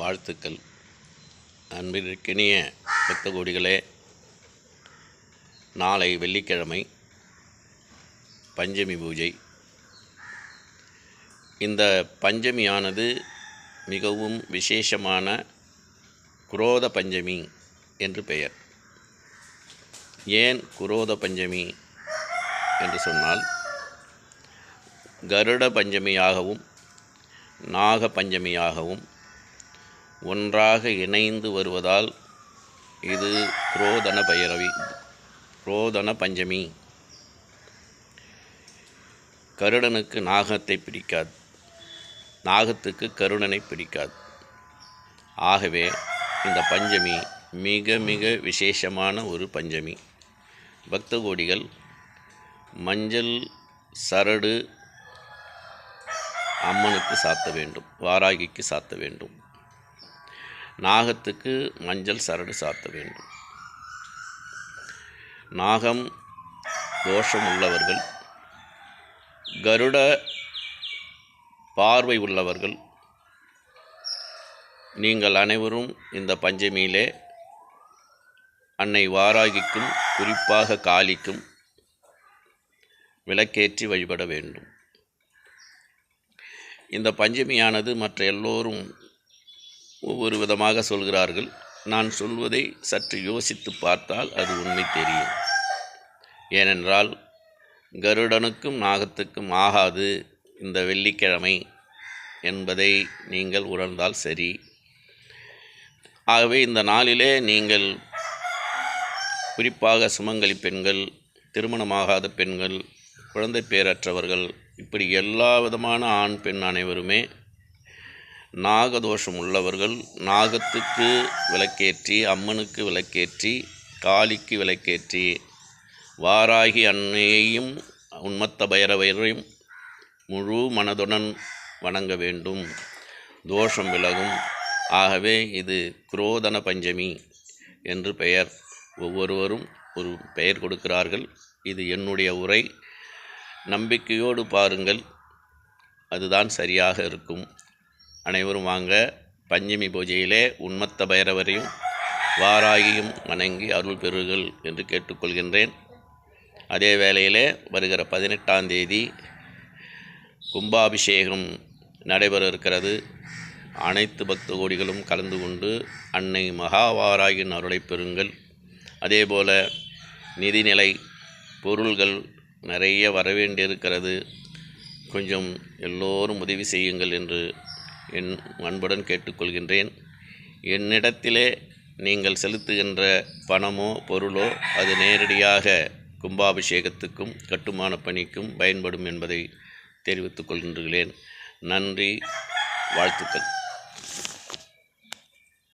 வாழ்த்துக்கள். அன்பிற்கினிய பக்த கோடிகளே நாளை வெள்ளிக்கிழமை பஞ்சமி பூஜை. இந்த பஞ்சமியானது மிகவும் விசேஷமான குரோத பஞ்சமி என்று பெயர். ஏன் குரோத பஞ்சமி என்று சொன்னால் கருட பஞ்சமியாகவும் நாக பஞ்சமியாகவும் ஒன்றாக இணைந்து வருவதால் இது குரோதன பைரவி குரோதன பஞ்சமி. கருடனுக்கு நாகத்தை பிடிக்காது. நாகத்துக்கு கருடனை பிடிக்காது. ஆகவே இந்த பஞ்சமி மிக மிக விசேஷமான ஒரு பஞ்சமி. பக்த கோடிகள் மஞ்சள் சரடு அம்மனுக்கு சாத்த வேண்டும் வாராகிக்கு சாத்த வேண்டும். நாகத்துக்கு மஞ்சள் சரடு சாத்த வேண்டும். நாகம் தோஷம் உள்ளவர்கள் கருட பார்வை உள்ளவர்கள் நீங்கள் அனைவரும் இந்த பஞ்சமியிலே அன்னை வாராகிக்கும் குறிப்பாக காளிக்கும் விளக்கேற்றி வழிபட வேண்டும். இந்த பஞ்சமியானது மற்ற எல்லோரும் ஒவ்வொரு விதமாக சொல்கிறார்கள். நான் சொல்வதை சற்று யோசித்து பார்த்தால் அது உண்மை தெரியும். ஏனென்றால் கருடனுக்கும் நாகத்துக்கும் ஆகாது இந்த வெள்ளிக்கிழமை என்பதை நீங்கள் உணர்ந்தால் சரி. ஆகவே இந்த நாளிலே நீங்கள் குறிப்பாக சுமங்கலி பெண்கள் திருமணமாகாத பெண்கள் குழந்தை பேரற்றவர்கள் இப்படி எல்லா விதமான ஆண் பெண் அனைவருமே நாகதோஷம் உள்ளவர்கள் நாகத்துக்கு விளக்கேற்றி அம்மனுக்கு விளக்கேற்றி காளிக்கு விளக்கேற்றி வாராகி அன்னையையும் உன்மத்த பைரவரையும் முழு மனதுடன் வணங்க வேண்டும். தோஷம் விலகும். ஆகவே இது குரோதன பஞ்சமி என்று பெயர். ஒவ்வொருவரும் ஒரு பெயர் கொடுக்கிறார்கள். இது என்னுடைய உரை. நம்பிக்கையோடு பாருங்கள். அதுதான் சரியாக இருக்கும். அனைவரும் வாங்க. பஞ்சமி பூஜையிலே உன்மத்த பைரவரையும் வாராகியும் வணங்கி அருள் பெறுகள் என்று கேட்டுக்கொள்கின்றேன். அதே வேளையிலே வருகிற பதினெட்டாம் தேதி கும்பாபிஷேகம் நடைபெற இருக்கிறது. அனைத்து பக்த கோடிகளும் கலந்து கொண்டு அன்னை மகாவாராயின் அருளை பெறுங்கள். அதேபோல நிதிநிலை பொருள்கள் நிறைய வரவேண்டியிருக்கிறது கொஞ்சம் எல்லோரும் உதவி செய்யுங்கள் என்று என் அன்புடன் கேட்டுக்கொள்கின்றேன். என்னிடத்திலே நீங்கள் செலுத்துகின்ற பணமோ பொருளோ அது நேரடியாக கும்பாபிஷேகத்துக்கும் கட்டுமான பணிக்கும் பயன்படும் என்பதை தெரிவித்துக் கொள்கின்றேன். நன்றி வாழ்த்துக்கள்.